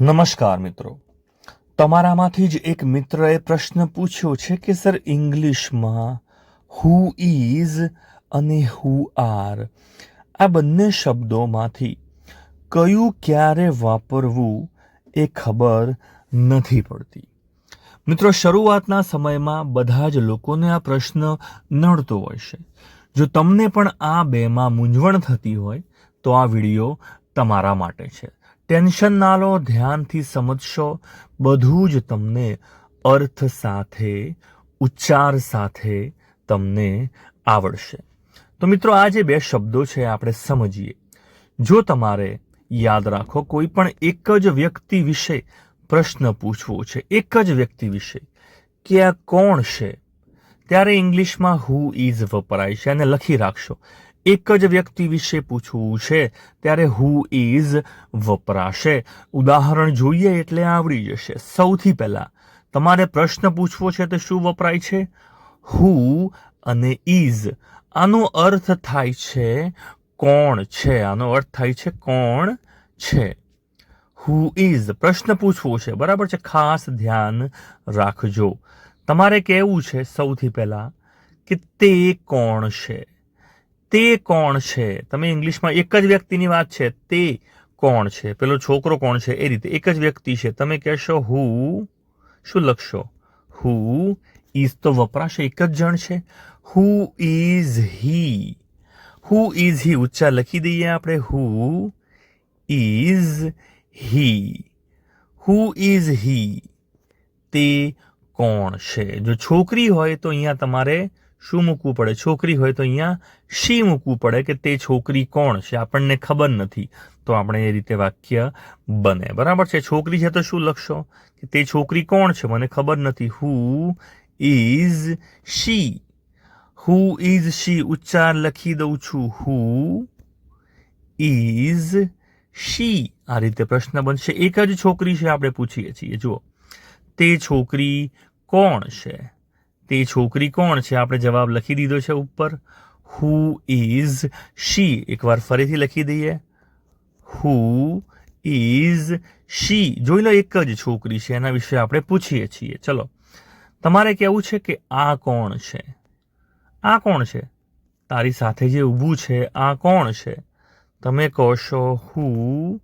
નમસ્કાર મિત્રો. તમારામાંથી જ એક મિત્રએ પ્રશ્ન પૂછ્યો છે કે, સર, ઇંગ્લિશમાં હુ ઇઝ અને હુ આર આ બંને શબ્દોમાંથી કયું ક્યારે વાપરવું એ ખબર નથી પડતી. મિત્રો, શરૂઆતના સમયમાં બધા જ લોકોને આ પ્રશ્ન નડતો હોય છે. જો તમને પણ આ બેમાં મૂંઝવણ થતી હોય, તો આ વીડિયો તમારા માટે છે. ટેન્શન ના લો, ધ્યાનથી સમજશો. બધું જ તમને અર્થ સાથે, ઉચ્ચાર સાથે તમને આવડશે. તો મિત્રો, આ જે બે શબ્દો છે, આપણે સમજીએ. જો તમારે યાદ રાખો, કોઈ પણ એક જ વ્યક્તિ વિશે પ્રશ્ન પૂછવો છે, એક જ વ્યક્તિ વિશે, કે આ કોણ છે, ત્યારે ઇંગ્લિશમાં હુ ઇઝ વપરાય છે અને લખી રાખશો. એક જ વ્યક્તિ વિશે પૂછવું છે, ત્યારે હુ ઇઝ વપરાશે. ઉદાહરણ જોઈએ એટલે આવડી જશે. સૌથી પહેલાં, તમારે પ્રશ્ન પૂછવો છે તો શું વપરાય છે? હુ અને ઇઝ આનો અર્થ થાય છે કોણ છે? આનો અર્થ થાય છે કોણ છે? હુ ઇઝ પ્રશ્ન પૂછવો છે. બરાબર છે? ખાસ ધ્યાન રાખજો. તમારે કહેવું છે સૌથી પહેલાં કે તે કોણ છે? તે કોણ છે? તમે ઇંગ્લિશમાં એક જ વ્યક્તિની વાત છે, તે કોણ છે? પેલો છોકરો કોણ છે? એ રીતે એક જ વ્યક્તિ છે. તમે કહેશો, હુ? શું લખશો? હુ ઇઝ તો વપરાશે એક જ જણ છે? Who is he? Who is he? ઉચ્ચાર લખી દઈએ આપણે, who is he? Who is હી? તે કોણ છે? જો છોકરી હોય તો અહીંયા તમારે શું મૂકવું પડે? છોકરી હોય તો અહીંયા શી મૂકવું પડે કે તે છોકરી કોણ છે? આપણને ખબર નથી. તો આપણે એ રીતે વાક્ય બને. બરાબર છે? છોકરી છે તો શું લખશો? કે તે છોકરી કોણ છે? મને ખબર નથી. Who is she who is she ઉચ્ચાર લખી દઉં છું. હુ ઇઝ શી આ રીતે પ્રશ્ન બનશે. એક જ છોકરી છે, આપણે પૂછીએ છીએ. જુઓ. તે છોકરી કોણ છે? તે છોકરી કોણ છે? આપણે જવાબ લખી દીધો છે ઉપર. હુ ઇઝ શી એકવાર ફરીથી લખી દઈએ. હુ ઇઝ શી જોઈ લો એક જ છોકરી છે, એના વિશે આપણે પૂછીએ છીએ. ચલો. તમારે કહેવું છે કે આ કોણ છે? આ કોણ છે? તારી સાથે જે ઊભું છે, આ કોણ છે? તમે કહો who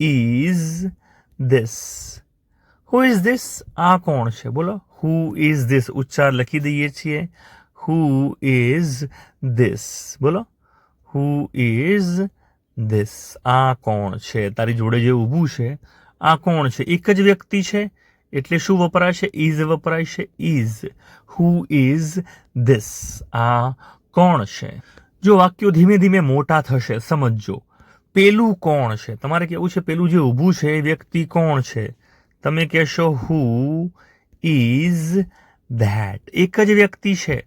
is this who is this આ કોણ છે? બોલો. હુ ઇઝ ધીસ ઉચ્ચાર લખી દઈએ છીએ. હુ ઇઝ ધીસ બોલો. હુ ઇઝ ધીસ આ કોણ છે? તારી જોડે જે ઊભું છે, આ કોણ છે? એક જ વ્યક્તિ છે, એટલે શું વપરાય છે ઇઝ વપરાય છે ઇઝ હુ ઇઝ ધીસ આ કોણ છે? જો વાક્યો ધીમે ધીમે મોટા થશે, સમજજો. પેલું કોણ છે? તમારે કેવું છે, પેલું જે ઊભું છે, એ વ્યક્તિ કોણ છે? તમે કહેશો હુ ઇઝ ધેટ એક જ વ્યક્તિ છે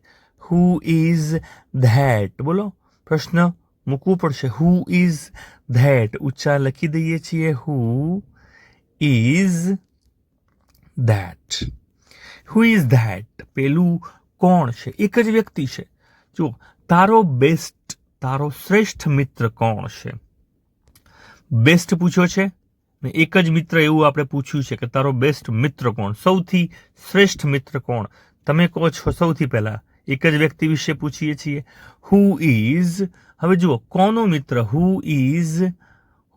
હુ ઇઝ ધેટ બોલો પ્રશ્ન મૂકવું પડશે હુ ઇઝ ધેટ ઉચ્ચાર લખી દઈએ છીએ who is that who is that પેલું કોણ છે એક જ વ્યક્તિ છે જો તારો બેસ્ટ તારો શ્રેષ્ઠ મિત્ર કોણ છે બેસ્ટ પૂછ્યો છે ને એક જ મિત્ર એવું આપણે પૂછ્યું છે કે તારો બેસ્ટ મિત્ર કોણ? સૌથી શ્રેષ્ઠ મિત્ર કોણ? તમે કહો છો સૌથી પહેલાં. એક જ વ્યક્તિ વિશે પૂછીએ છીએ. હુ ઇઝ હવે જુઓ, કોનો મિત્ર? Who is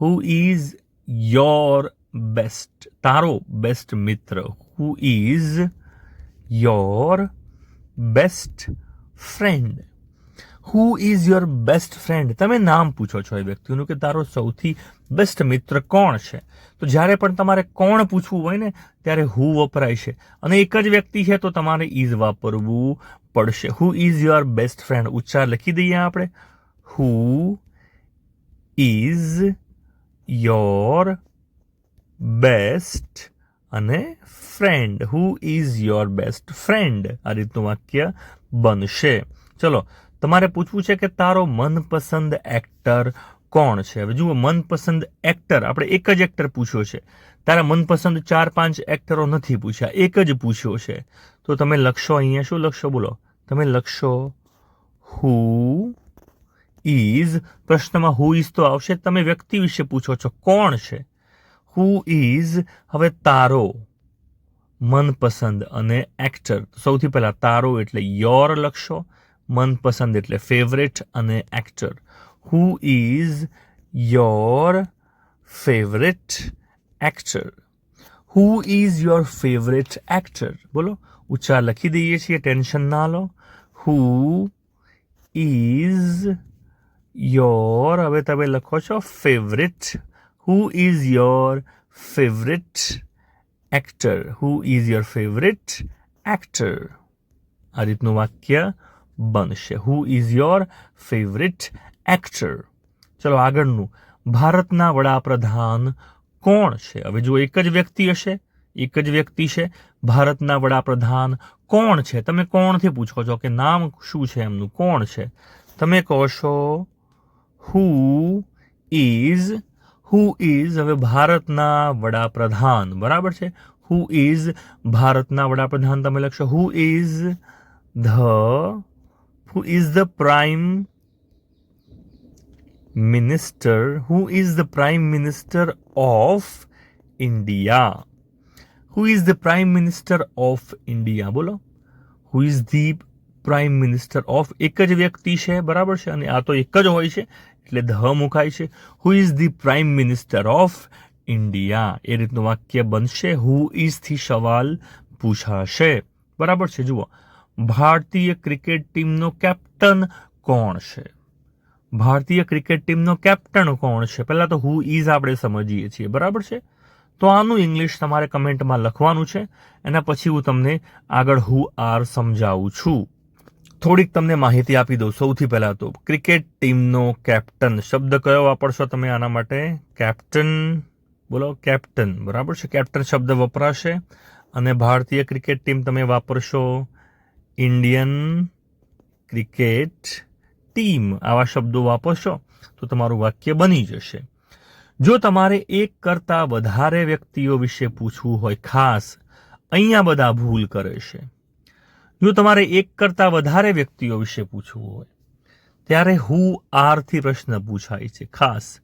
who is your best તારો બેસ્ટ મિત્ર. Who is your best friend who is your best friend તમે નામ પૂછો છો એ વ્યક્તિનું કે તારો સૌથી બેસ્ટ મિત્ર કોણ છે? તો જ્યારે પણ તમારે કોણ પૂછવું હોય ને, ત્યારે હુ વપરાય છે. અને એક જ વ્યક્તિ છે, તો તમારે ઇઝ વાપરવું પડશે. Who is your best friend ઉચ્ચાર લખી દઈએ આપણે. હુ ઇઝ યોર બેસ્ટ અને friend who is your best friend આ રીતનું વાક્ય બનશે. ચલો, તમારે પૂછવું છે કે તારો મનપસંદ એક્ટર કોણ છે? હવે જુઓ, મનપસંદ એક્ટર આપણે એક જ એક્ટર પૂછ્યો છે. તારા મનપસંદ ચાર પાંચ એક્ટરો નથી પૂછ્યા, એક જ પૂછ્યો છે. તો તમે લખશો અહીંયા શું લખશો? બોલો. તમે લખશો હુ ઇઝ પ્રશ્નમાં હુ ઇઝ તો આવશે. તમે વ્યક્તિ વિશે પૂછો છો, કોણ છે? હુ ઇઝ હવે તારો મનપસંદ અને એક્ટર સૌથી પહેલાં તારો એટલે યોર લખશો, મનપસંદ એટલે ફેવરેટ અને actor who is your favourite actor Who is your favourite actor બોલો ઉચ્ચાર લખી દઈએ છીએ ટેન્શન ના લો હુ ઇઝ યોર હવે તમે લખો છો favourite who is your favourite actor who is your favourite actor આ રીતનું વાક્ય બનશે who is your favourite actor ચલો આગળનું. ભારતના વડાપ્રધાન કોણ છે? હવે જો એક જ વ્યક્તિ હશે, એક જ વ્યક્તિ છે. ભારતના વડાપ્રધાન કોણ છે? તમે કોણથી પૂછો છો કે નામ શું છે એમનું? કોણ છે? તમે કહો હુ ઇઝ હુ ઇઝ હવે ભારતના વડાપ્રધાન. બરાબર છે? હુ ઇઝ ભારતના વડાપ્રધાન તમે લખશો. Who is the who is the prime minister who is the prime minister of India who is the prime minister of India બોલો. Who is the prime minister of એક જ વ્યક્તિ છે, બરાબર છે? અને આ તો એક જ હોય છે, એટલે ધ મુકાય છે. Who is the prime minister of India એ રીતનું વાક્ય બનશે. હુ ઇઝથી સવાલ પૂછાશે. બરાબર છે? જુઓ. ભારતીય ક્રિકેટ ટીમનો કેપ્ટન કોણ છે? ભારતીય ક્રિકેટ ટીમનો કેપ્ટન કોણ છે? પહેલાં તો હુ ઇઝ આપણે સમજીએ છીએ, બરાબર છે? તો આનું ઇંગ્લિશ તમારે કમેન્ટમાં લખવાનું છે, એના પછી હું તમને આગળ હુ આર સમજાવું છું. થોડીક તમને માહિતી આપી દઉં. સૌથી પહેલાં તો ક્રિકેટ ટીમનો કેપ્ટન શબ્દ કયો વાપરશો તમે આના માટે? કેપ્ટન, બોલો, કેપ્ટન, બરાબર છે? કેપ્ટન શબ્દ વપરાશે. અને ભારતીય ક્રિકેટ ટીમ તમે વાપરશો? ઇન્ડિયન ક્રિકેટ ટીમ આવા શબ્દો વાપરશો, તો તમારું વાક્ય બની જશે. જો તમારે એક કરતાં વધારે વ્યક્તિઓ વિશે પૂછવું હોય ખાસ, અહીંયા બધા ભૂલ કરે છે. જો તમારે એક કરતાં વધારે વ્યક્તિઓ વિશે પૂછવું હોય, ત્યારે હુ આરથી પ્રશ્ન પૂછાય છે. ખાસ,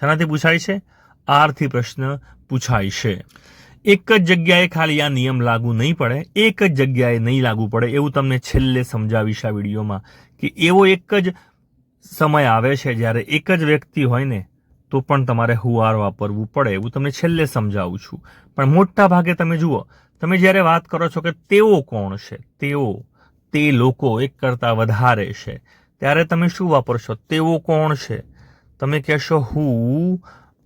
શાનાથી પૂછાય છે? આરથી પ્રશ્ન પૂછાય છે. એક જ જગ્યાએ ખાલી આ નિયમ લાગુ નહીં પડે, એક જ જગ્યાએ નહીં લાગુ પડે એવું તમને છેલ્લે સમજાવીશ આ વિડીયોમાં કે એવો એક જ સમય આવે છે જ્યારે એક જ વ્યક્તિ હોય ને, તો પણ તમારે હુઆર વાપરવું પડે એવું તમને છેલ્લે સમજાવું છું. પણ મોટા ભાગે તમે જુઓ, તમે જ્યારે વાત કરો છો કે તેઓ કોણ છે, તેઓ, તે લોકો એક કરતાં વધારે છે, ત્યારે તમે શું વાપરશો? તેઓ કોણ છે? તમે કહેશો હુ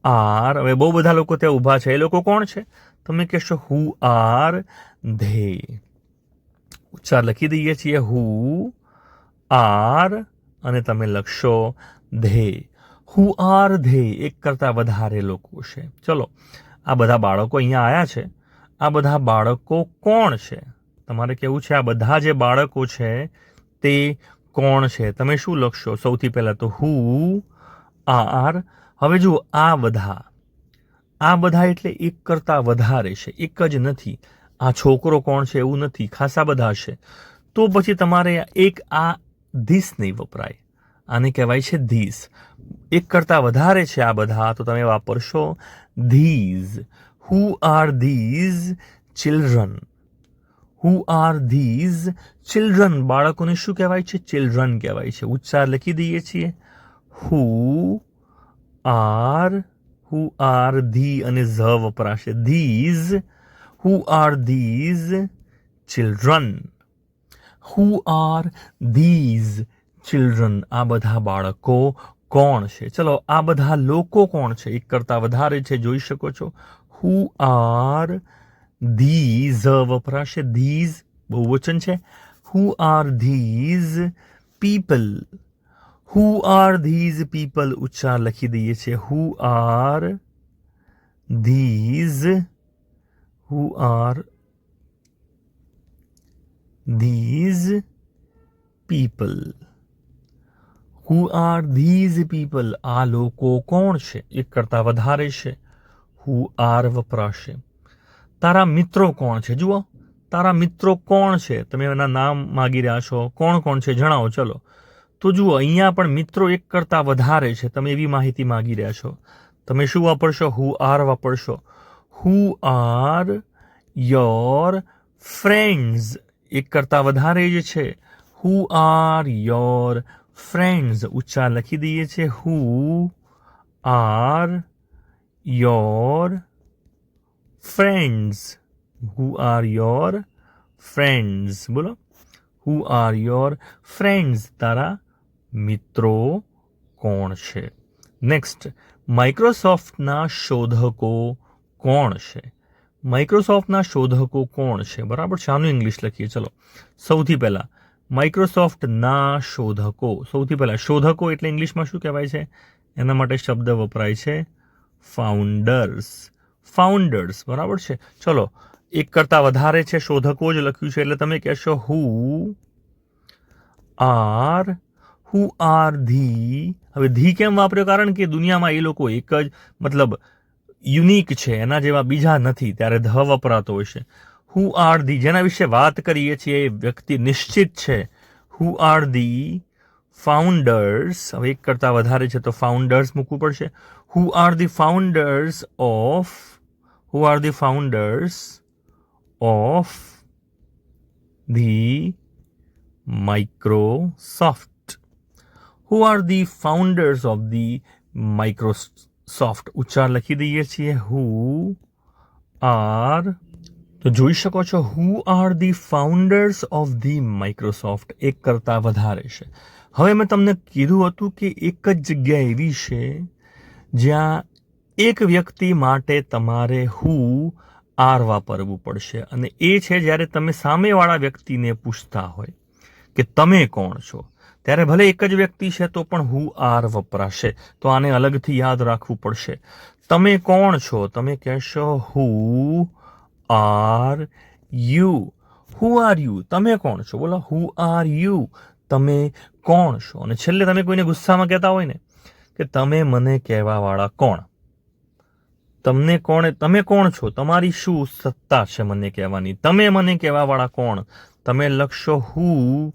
આર, હવે બહુ બધા લોકો ત્યાં ઊભા છે, એ લોકો કોણ છે? તમે કહેશો હુ આર ધે ઉચ્ચાર લખી દઈએ છીએ હુ આર અને તમે લખશો ધે હુ આર ધે એક કરતાં વધારે લોકો છે. ચલો, આ બધા બાળકો અહીંયા આવ્યા છે. આ બધા બાળકો કોણ છે? તમારે કેવું છે? આ બધા જે બાળકો છે, તે કોણ છે? તમે શું લખશો? સૌથી પહેલાં તો હુ આર હવે જુઓ, આ બધા આ બધા એટલે એક કરતાં વધારે છે, એક જ નથી. આ છોકરો કોણ છે એવું નથી, ખાસા બધા છે. તો પછી તમારે એક આ ધીસ નહીં વપરાય. આને કહેવાય છે ધીસ. એક કરતાં વધારે છે આ બધા, તો તમે વાપરશો these. Who are these children who are these children બાળકોને શું કહેવાય છે? ચિલ્ડ્રન કહેવાય છે. ઉચ્ચાર લખી દઈએ છીએ. Who are who are the અને ઝ વપરાશે. These who are these children who are these children આ બધા બાળકો કોણ છે? ચલો, આ બધા લોકો કોણ છે? એક કરતાં વધારે છે, જોઈ શકો છો. હુ આર ધીઝ વપરાશે. ધીઝ બહુવચન છે. Who are these people who are these people ઉચ્ચાર લખી દઈએ છીએ. Who are these who are these people who are these people આ લોકો કોણ છે? એક કરતાં વધારે છે. હુ આર વપરાશે. તારા મિત્રો કોણ છે? જુઓ. તારા મિત્રો કોણ છે? તમે એના નામ માગી રહ્યા છો. કોણ કોણ છે? જણાવો. ચલો. તો જુઓ, અહીંયા પણ મિત્રો એક કરતાં વધારે છે. તમે એવી માહિતી માગી રહ્યા છો. તમે શું વાપરશો? હુ આર વાપરશો? હુ આર યોર ફ્રેન્ડ્સ એક કરતાં વધારે જ છે. હુ આર યોર ફ્રેન્ડ્સ ઉચ્ચાર લખી દઈએ છીએ who are your friends who are your friends બોલો. હુ આર યોર ફ્રેન્ડ્સ તારા મિત્રો કોણ છે? નેક્સ્ટ માઇક્રોસોફ્ટના શોધકો કોણ છે? માઇક્રોસોફ્ટના શોધકો કોણ છે? બરાબર છે? ઇંગ્લિશ લખીએ, ચલો. સૌથી પહેલાં માઇક્રોસોફ્ટના શોધકો. સૌથી પહેલાં, શોધકો એટલે ઇંગ્લિશમાં શું કહેવાય છે? એના માટે શબ્દ વપરાય છે ફાઉન્ડર્સ ફાઉન્ડર્સ બરાબર છે? ચલો, એક કરતાં વધારે છે શોધકો જ લખ્યું છે, એટલે તમે કહેશો who are who are the હવે ધી કેમ વાપર્યો? કારણ કે દુનિયામાં એ લોકો એક જ, મતલબ યુનિક છે. એના જેવા બીજા નથી. ત્યારે ધ વપરાતો હોય છે. હુ આર ધી જેના વિશે વાત કરીએ છીએ, એ વ્યક્તિ નિશ્ચિત છે. હુ આર ધી ફાઉન્ડર્સ હવે એક કરતાં વધારે છે તો ફાઉન્ડર્સ મૂકવું પડશે. Who are the founders of who are the founders of the Microsoft who are the founders of the Microsoft ઉચ્ચાર લખી દઈએ છીએ. હુ આર તો જોઈ શકો છો who are the founders of the Microsoft એક કરતાં વધારે છે. હવે મેં તમને કીધું હતું કે એક જ જગ્યા એવી છે જ્યાં એક વ્યક્તિ માટે તમારે હુ આર વાપરવું પડશે. અને એ છે જ્યારે તમે સામેવાળા વ્યક્તિને પૂછતા હોય કે તમે કોણ છો? ત્યારે ભલે એક જ વ્યક્તિ છે, તો પણ હુ આર વપરાશે. તો આને અલગથી યાદ રાખવું પડશે. તમે કોણ છો? તમે કહેશો, who are you. Who are you તમે કોણ છો? બોલો હુ આર યુ તમે કોણ છો? અને છેલ્લે તમે કોઈને ગુસ્સામાં કહેતા હોય ને, કે તમે મને કહેવાવાળા કોણ? તમને કોણ તમે કોણ છો? તમારી શું સત્તા છે મને કહેવાની? તમે મને કહેવાવાળા કોણ? તમે લખશો who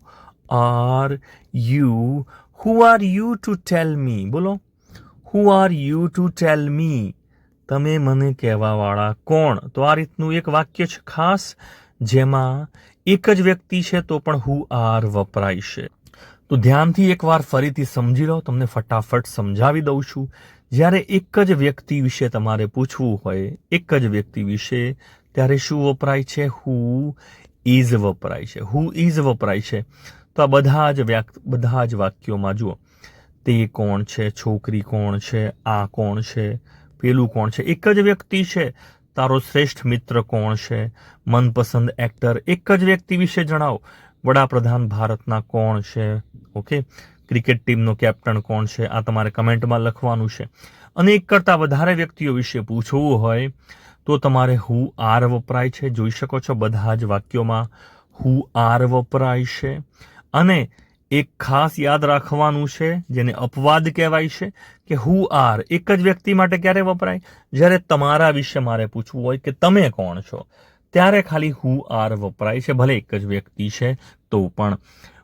are you who are you to tell me બોલો. Who are you to tell me તમે મને કહેવાવાળા કોણ? તો આ રીતનું એક વાક્ય છે ખાસ, જેમાં એક જ વ્યક્તિ છે તો પણ હુ આર વપરાય છે. તો ધ્યાનથી એકવાર ફરીથી સમજી લો, તમને ફટાફટ સમજાવી દઉં છું. જ્યારે એક જ વ્યક્તિ વિશે તમારે પૂછવું હોય, એક જ વ્યક્તિ વિશે, ત્યારે શું વપરાય છે? હુ ઇઝ વપરાય છે. હુ ઇઝ વપરાય છે. તો આ બધા જ બધા જ વાક્યોમાં જુઓ. તે કોણ છે, છોકરી કોણ છે, આ કોણ છે, પેલું કોણ છે? એક જ વ્યક્તિ છે. તારો શ્રેષ્ઠ મિત્ર કોણ છે? મનપસંદ એક્ટર એક જ વ્યક્તિ વિશે જણાવો. વડાપ્રધાન ભારતના કોણ છે? ઓકે? ક્રિકેટ ટીમનો કેપ્ટન કોણ છે? આ તમારે કમેન્ટમાં લખવાનું છે. અને એક કરતાં વધારે વ્યક્તિઓ વિશે પૂછવું હોય, તો તમારે હુ આર વપરાય છે? જોઈ શકો છો બધા જ વાક્યોમાં. હુ આર વપરાય છે? અને એક ખાસ યાદ રાખવાનું છે, જેને અપવાદ કહેવાય છે, કે હુ આર એક જ વ્યક્તિ માટે ક્યારે વપરાય? જ્યારે તમારા વિશે મારે પૂછવું હોય કે તમે કોણ છો, ત્યારે ખાલી હુ આર વપરાય છે, ભલે એક જ વ્યક્તિ છે, તો પણ.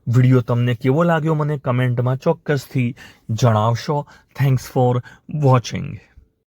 વીડિયો તમને કેવો લાગ્યો મને કમેન્ટમાં ચોક્કસથી જણાવશો. Thanks for watching